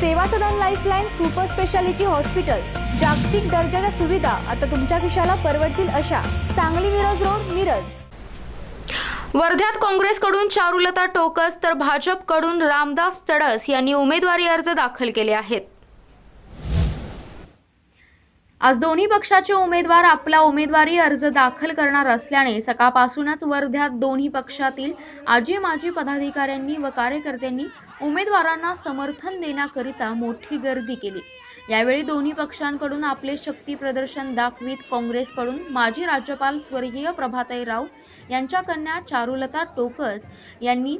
Seva Sadan lifeline super speciality hospital. जागतिक दर्जाच्या सुविधा. आता तुमच्या खिशाला परवडतील अशा. सांगली मिरज रोड मिरज. वर्ध्यात काँग्रेसकडून चारुलता टोकस तर भाजपकडून रामदास चडस यांनी उमेदवारी अर्ज दाखल केले आहेत. आज दोन्ही पक्षाचे उमेदवार आपला उमेदवारी अर्ज दाखल करणार असल्याने सकाळपासूनच वर्ध्यात दोन्ही पक्षातील आजी माजी पदाधिकाऱ्यांनी व कार्यकर्त्यांनी उमेदवारांना समर्थन देण्याकरिता मोठी गर्दी केली. यावेळी दोन्ही पक्षांकडून आपले शक्ती प्रदर्शन दाखवित काँग्रेसकडून माजी राज्यपाल स्वर्गीय प्रभाताई राव यांच्या कन्या चारुलता टोकस यांनी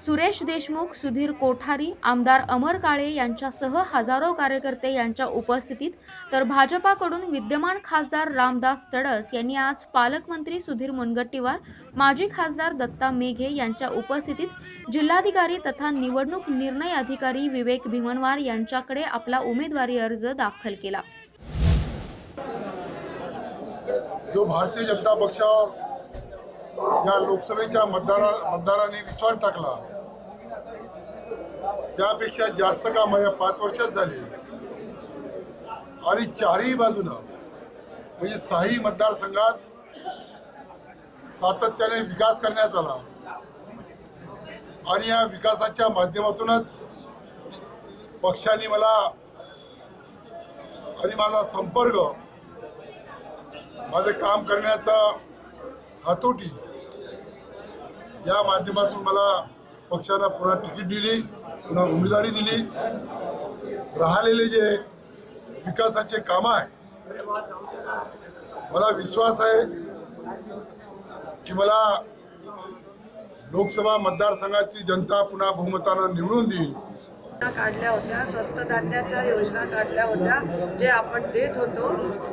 सुरेश देशमुख सुधीर कोठारी आमदार अमर काळे यांच्यासह हजारो कार्यकर्ते यांच्या उपस्थितीत तर भाजपाकडून विद्यमान खासदार रामदास तडस यांनी आज पालकमंत्री सुधीर मुनगट्टीवार माजी खासदार दत्ता मेघे यांच्या उपस्थितीत जिल्हाधिकारी तथा निवडणूक निर्णय अधिकारी विवेक भीमनवार यांच्याकडे आपला उमेदवारी अर्ज दाखल केला. जो भारतीय जनता पक्षावर या लोकसभेच्या मतदारा मतदारांनी विश्वास टाकला. त्यापेक्षा जास्त काम या पाच वर्षात झाले. आणि चारही बाजूनं म्हणजे सहाही मतदारसंघात सातत्याने विकास करण्यात आला. आणि या विकासाच्या माध्यमातूनच पक्षाने मला आणि माझा संपर्क माझं काम करण्याचा हातोटी या माध्यमातून मला पक्षाला पुन्हा तिकीट दिली पुन्हा उमेदवारी दिली. राहिलेले जे विकासाचे कामं आहे मला विश्वास आहे की मला लोकसभा मतदारसंघाची जनता पुन्हा बहुमतानं निवडून देईल. काढल्या होत्या स्वस्त धान्याच्या योजना काढल्या होत्या जे आपण देत होतो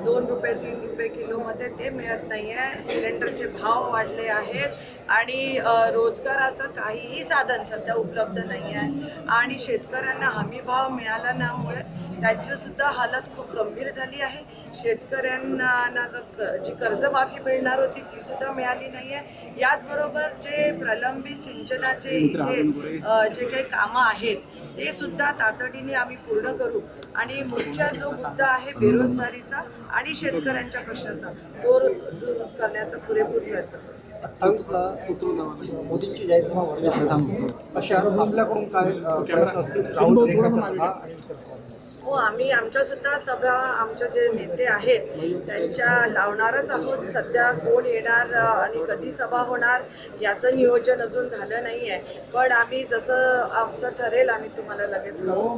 दोन रुपये तीन रुपये किलोमध्ये ते मिळत नाही आहे सिलेंडरचे भाव वाढले आहेत आणि रोजगाराचं काहीही साधन सध्या उपलब्ध नाही आहे आणि शेतकऱ्यांना हमी भाव मिळाला नामुळे त्यांचीसुद्धा हालत खूप गंभीर झाली आहे. शेतकऱ्यांना जो क जी कर्जमाफी मिळणार होती तीसुद्धा मिळाली नाही आहे याचबरोबर जे प्रलंबित सिंचनाचे इथे जे काही कामं आहेत ते सुद्धा तातडीने आम्ही पूर्ण करू. आणि मुख्य जो मुद्दा आहे बेरोजगारीचा आणि शेतकऱ्यांच्या प्रश्नाचा तो दूर करण्याचा पुरेपूर प्रयत्न करू. अठ्ठावीसला पुतळू मोदींची जाहीर सभा वर्ध्यात अशा आपल्याकडून काय प्रयत्न असतील. हो आम्ही आमच्या सुद्धा सभा आमचे जे नेते आहेत त्यांच्या लावणारच आहोत. सध्या कोण येणार आणि कधी सभा होणार याचं नियोजन अजून झालं नाही आहे पण आम्ही जसं आमचं ठरेल आम्ही तुम्हाला लगेच कळवू.